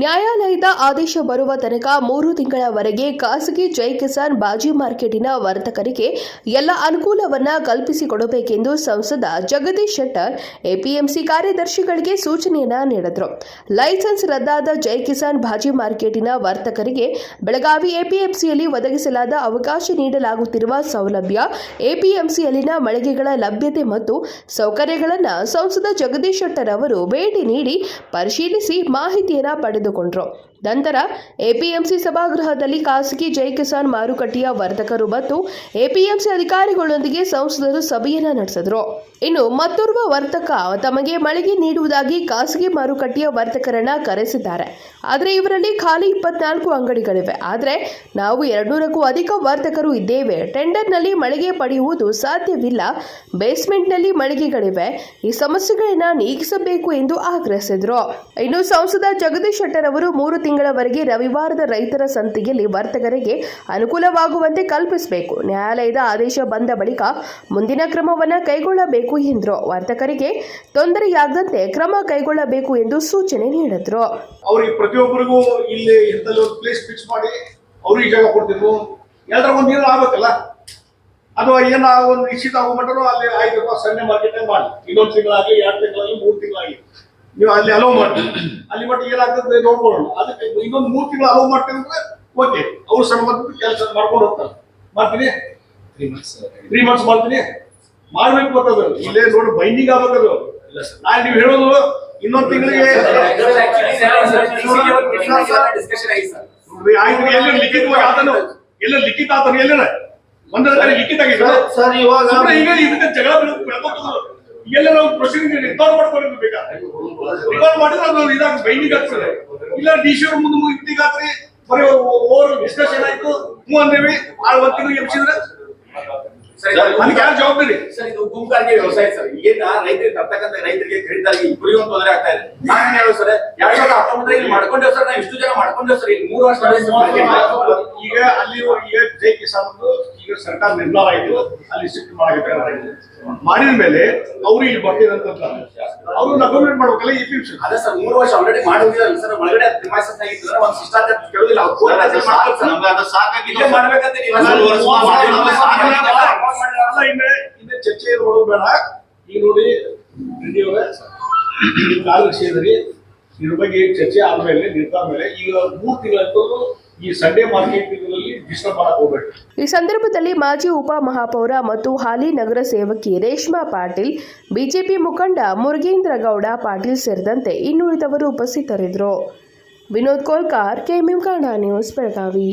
ನ್ಯಾಯಾಲಯದ ಆದೇಶ ಬರುವ ತನಕ ಮೂರು ತಿಂಗಳವರೆಗೆ ಖಾಸಗಿ ಜೈ ಕಿಸಾನ್ ಬಾಜಿ ಮಾರ್ಕೆಟಿನ ವರ್ತಕರಿಗೆ ಎಲ್ಲ ಅನುಕೂಲವನ್ನ ಕಲ್ಪಿಸಿಕೊಡಬೇಕೆಂದು ಸಂಸದ ಜಗದೀಶ್ ಶೆಟ್ಟರ್ ಎಪಿಎಂಸಿ ಕಾರ್ಯದರ್ಶಿಗಳಿಗೆ ಸೂಚನೆಯನ್ನ ನೀಡಿದರು. ಲೈಸೆನ್ಸ್ ರದ್ದಾದ ಜೈ ಕಿಸಾನ್ ಬಾಜಿ ಮಾರ್ಕೆಟಿನ ವರ್ತಕರಿಗೆ ಬೆಳಗಾವಿ ಎಪಿಎಂಸಿಯಲ್ಲಿ ಒದಗಿಸಲಾದ ಅವಕಾಶ ನೀಡಲಾಗುತ್ತಿರುವ ಸೌಲಭ್ಯ, ಎಪಿಎಂಸಿಯಲ್ಲಿನ ಮಳಿಗೆಗಳ ಲಭ್ಯತೆ ಮತ್ತು ಸೌಕರ್ಯಗಳನ್ನು ಸಂಸದ ಜಗದೀಶ್ ಶೆಟ್ಟರ್ ಅವರು ಭೇಟಿ ನೀಡಿ ಪರಿಶೀಲಿಸಿ ಮಾಹಿತಿಯನ್ನ ಪಡೆದುಕೊಂಡರು ನಂತರ ಎಪಿಎಂಸಿ ಸಭಾಗೃಹದಲ್ಲಿ ಖಾಸಗಿ ಜೈ ಕಿಸಾನ್ ಮಾರುಕಟ್ಟೆಯ ವರ್ತಕರು ಮತ್ತು ಎಪಿಎಂಸಿ ಅಧಿಕಾರಿಗಳೊಂದಿಗೆ ಸಂಸದರು ಸಭೆಯನ್ನ ನಡೆಸಿದರು. ಇನ್ನು ಮತ್ತೋರ್ವ ವರ್ತಕ ತಮಗೆ ಮಳಿಗೆ ನೀಡುವುದಾಗಿ ಖಾಸಗಿ ಮಾರುಕಟ್ಟೆಯ ವರ್ತಕರನ್ನ ಕರೆಸಿದ್ದಾರೆ. ಆದರೆ ಇವರಲ್ಲಿ ಖಾಲಿ ಇಪ್ಪತ್ನಾಲ್ಕು ಅಂಗಡಿಗಳಿವೆ. ಆದರೆ ನಾವು ಎರಡ್ನೂರಕ್ಕೂ ಅಧಿಕ ವರ್ತಕರು ಇದ್ದೇವೆ. ಟೆಂಡರ್ನಲ್ಲಿ ಮಳಿಗೆ ಪಡೆಯುವುದು ಸಾಧ್ಯವಿಲ್ಲ. ಬೇಸ್ಮೆಂಟ್ನಲ್ಲಿ ಮಳಿಗೆಗಳಿವೆ. ಈ ಸಮಸ್ಯೆಗಳನ್ನ ನೀಗಿಸಬೇಕು ಎಂದು ಆಗ್ರಹಿಸಿದರು. ಇನ್ನು ಸಂಸದ ಜಗದೀಶ್ ಶೆಟ್ಟರ್ ಅವರು ಮೂರು ತಿಂಗಳವರೆಗೆ ರವಿವಾರದ ರೈತರ ಸಂತೆಯಲ್ಲಿ ವರ್ತಕರಿಗೆ ಅನುಕೂಲವಾಗುವಂತೆ ಕಲ್ಪಿಸಬೇಕು. ನ್ಯಾಯಾಲಯದ ಆದೇಶ ಬಂದ ಬಳಿಕ ಮುಂದಿನ ಕ್ರಮವನ್ನು ಕೈಗೊಳ್ಳಬೇಕು ಎಂದರು. ವರ್ತಕರಿಗೆ ತೊಂದರೆಯಾಗದಂತೆ ಕ್ರಮ ಕೈಗೊಳ್ಳಬೇಕು ಎಂದು ಸೂಚನೆ ನೀಡಿದರು. ಅವ್ರಿಗೆ ಪ್ರತಿಯೊಬ್ಬರಿಗೂ ಇಲ್ಲಿ ಒಂದು ಪ್ಲೇಸ್ ಫಿಕ್ಸ್ ಮಾಡಿ ಅವ್ರಿಗೆ ಜಾಗ ಕೊಡ್ತಿದ್ರು. ಎಲ್ಲರ ಒಂದು ನೀರು ಆಗ್ಬೇಕಲ್ಲ? ಅಥವಾ ಏನೋ ಒಂದು ನಿಶ್ಚಿತ ಆಗ್ಬಿಟ್ಟರು ಅಲ್ಲಿ ಆಯ್ತು ಸಣ್ಣ ಮಾರ್ಕೆಟ್ ಮಾಡಿ. ಇನ್ನೊಂದು ತಿಂಗಳಾಗಲಿ, ಎರಡು ತಿಂಗಳಾಗಲಿ, ಮೂರು ತಿಂಗಳಾಗಲಿ. ನೀವು ಅಲ್ಲಿ ಅಲೋ ಮಾಡಿ ಅಲ್ಲಿ ಮಟ್ಟ ಏನಾಗ್ತದೆ ನೋಡ್ಕೊಳ್ಳೋಣ. ಅದಕ್ಕೆ ಇನ್ನೊಂದು ಮೂರು ತಿಂಗಳು ಅಲೋ ಮಾಡ್ತೀನಿ ಅಂದ್ರೆ ಓಕೆ ಅವ್ರು ಸಣ್ಣ ಮಟ್ಟ ಕೆಲಸ ಮಾಡ್ಕೊಂಡು ಹೋಗ್ತಾರೆ. ಮಾಡ್ತೀನಿ? ತ್ರೀ ಮಂತ್ಸ್ ಮಾಡ್ತೀನಿ? ಮಾಡ್ಬೇಕು ಗೊತ್ತದು. ಇಲ್ಲೇ ನೋಡಿ ಬೈಂಡಿಂಗ್ ಆಗ್ಬೇಕದು. ನಾನು ನೀವು ಹೇಳೋದು ಇನ್ನೊಂದು ತಿಂಗಳಿಗೆ ಆಯ್ತು ಎಲ್ಲ ಲಿಖಿತವಾಗಿ ಆತನು. ಎಲ್ಲ ಲಿಖಿತ ಆತನು ಎಲ್ಲ ಒಂದರ ಲಿಖಿತ ಆಗಿದೆ ಸರ್ ಇವಾಗ ಈಗ ಇದಕ್ಕೆ ಜಗಳ ಬೆಳ್ಕೊತದ ಎಲ್ಲ ನಾವು ಪ್ರೊಸೀಡಿಂಗ್ ರಿಕಾರ್ಡ್ ಮಾಡ್ಕೊಂಡು ಬೇಕಾದ್ರೆ ರಿಕಾರ್ಡ್ ಮಾಡಿದ್ರೆ ಅದು ಇದಾಗ ಬೈಂಡಿಂಗ್ ಆಗ್ತದೆ. ಇಲ್ಲ ಡಿ ಸಿ ಅವ್ರ ಮುಂದೆ ಮುಗಿತಿಗಾತ್ರಿ ಬರೀ ಓವರ್ ಡಿಸ್ಕಷನ್ ಆಯ್ತು. ಹ್ಞೂ ಅಂದೇವಿ, ಆಳ್ ಒಂದು ತಿಂಗಳಿಗೆ ಎಬ್ಸಿದ್ರೆ. ಅದಕ್ಕೆ ಯಾರು ಜವಾಬ್ದಾರಿ? ಸರ್ ಇದು ಗುಂಪಾಗಿ ವ್ಯವಸಾಯ ಸರ್. ಏನ ರೈತರಿಗೆ ತರ್ತಕ್ಕಂಥ ರೈತರಿಗೆ ಖರೀದಾಗಿ ಒಂದು ತೊಂದರೆ ಆಗ್ತಾ ಇದೆ. ನಾನು ಹೇಳೋ ಸರ್? ಎರಡ್ ಸಾವಿರದ ಹತ್ತೊಂಬತ್ತರಲ್ಲಿ ಇಲ್ಲಿ ಮಾಡ್ಕೊಂಡೇವ್ ಸರ್ ನಾವು ಇಷ್ಟು ಜನ ಮಾಡ್ಕೊಂಡೇವ್ ಸರ್ ಮೂರು ವರ್ಷ ಈಗ ಅಲ್ಲಿ ಈಗ ಜೈ ಕಿಸಾನ್ ಈಗ ಸರ್ಕಾರ ನಿರ್ಧಾರ ಆಯ್ತು. ಅಲ್ಲಿ ಶಿಫ್ಟ್ ಮಾಡಕ್ಕೆ ಮಾಡಿದ ಮೇಲೆ ಅವ್ರು ಇಲ್ಲಿ ಬರ್ತೀನಿ ಅಂತ ಅವರು ಅಕೌಂಟ್ ಮಾಡ್ಬೇಕಲ್ಲ ಈ ಫ್ಯೂಚರ್ ಅದೇ ಸರ್ ಮೂರು ವರ್ಷ ಆಲ್ರೆಡಿ ಮಾಡಿದ್ವಿ ಸರ್. ಒಳಗಡೆ ಪ್ರಿಮೈಸಸ್ ಆಗಿತ್ತು ಒಂದು ಶಿಷ್ಟಾಚಾರ ಕೇಳೋದಿಲ್ಲ. ಅವ್ರು ಸಾಕಾಗಿಲ್ಲ. ಮಾಡ್ಬೇಕಂತ ನೀವು ಅಲ್ಲ ಇನ್ನು ಇನ್ನು ಚರ್ಚೆ ಮಾಡೋದು ಬೇಡ ಈಗ ನೋಡಿ ಅವರೇ ನೀವು ಕಾರ್ಯದರ್ಶಿ ಇದ್ರಿ ಬಗ್ಗೆ ಚರ್ಚೆ ಆದ್ಮೇಲೆ ನಿರ್ಧಾರ ಮೇಲೆ ಈಗ ಮೂರು ತಿಂಗಳಂತೂ ಈ ಸಂಡೇ ಮಾರ್ಕೆಟ್ ಡಿಸ್ಟರ್ಬ್ ಮಾಡಕ್ ಹೋಗ್ಬೇಡಿ. ಈ ಸಂದರ್ಭದಲ್ಲಿ ಮಾಜಿ ಉಪ ಮಹಾಪೌರ ಮತ್ತು ಹಾಲಿ ನಗರ ಸೇವಕಿ ರೇಷ್ಮಾ ಪಾಟೀಲ್, ಬಿಜೆಪಿ ಮುಖಂಡ ಮುರುಗೇಂದ್ರ ಗೌಡ ಪಾಟೀಲ್ ಸೇರಿದಂತೆ ಇನ್ನುಳಿದವರು ಉಪಸ್ಥಿತರಿದ್ದರು. Vinod Kolkar, KMM Kannada news Belagavi.